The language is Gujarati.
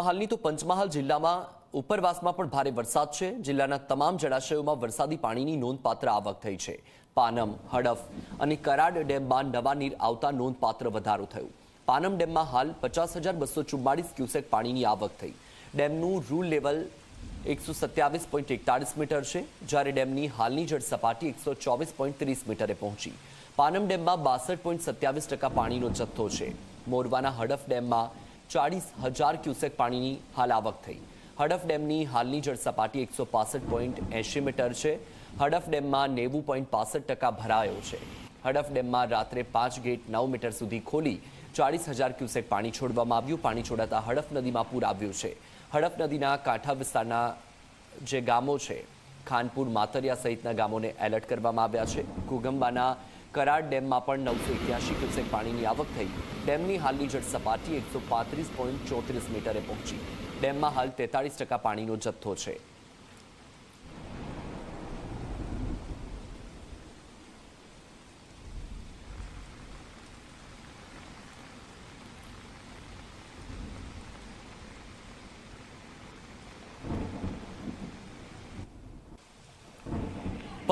હાલની તો પંચમહાલ જિલ્લામાં ઉપરવાસમાં પણ ભારે વરસાદ છે. જિલ્લાના તમામ જળાશયોમાં વરસાદી પાણીની નોંધપાત્ર આવક થઈ છે. પાનમ, હડફ અને કરાડ ડેમમાં નવા નીર આવતા નોંધપાત્ર વધારો થયો. પાનમ ડેમમાં હાલ પચાસ હજાર બસો ચુમ્માળીસ ક્યુસેક પાણીની આવક થઈ. ડેમનું રૂલ લેવલ એકસો સત્યાવીસ પોઈન્ટ એકતાળીસ મીટર છે, જ્યારે ડેમની હાલની જળ સપાટી એકસો ચોવીસ પોઈન્ટ ત્રીસ મીટરે પહોંચી. પાનમ ડેમમાં બાસઠ પોઈન્ટ સત્યાવીસ ટકા પાણીનો જથ્થો છે. મોરવાના હડફ ડેમમાં ચાળીસ હજાર ક્યુસેક પાણીની હાલ આવક થઈ. હડફ ડેમની હાલની જળ સપાટી એકસો પાસઠ પોઈન્ટ એંશી મીટર છે. હડફ ડેમમાં નેવું પોઈન્ટ પાસઠ ટકા ભરાયો છે. હડફ ડેમમાં રાત્રે પાંચ ગેટ નવ મીટર સુધી ખોલી ચાળીસ હજાર ક્યુસેક પાણી છોડવામાં આવ્યું. પાણી છોડાતા હડફ નદીમાં પૂર આવ્યું છે. હડફ નદીના કાંઠા વિસ્તારના જે ગામો છે, ખાનપુર, માતરિયા સહિતના ગામોને એલર્ટ કરવામાં આવ્યા છે. ઘુગંબાના કરાડ ડેમમાં પણ નવસો એક્યાસી ક્યુસેક પાણીની આવક થઈ. ડેમની હાલની જળ સપાટી એકસો પાંત્રીસ પોઈન્ટ ચોત્રીસ મીટરે પહોંચી. ડેમમાં હાલ તેતાળીસ ટકા પાણીનો જથ્થો છે.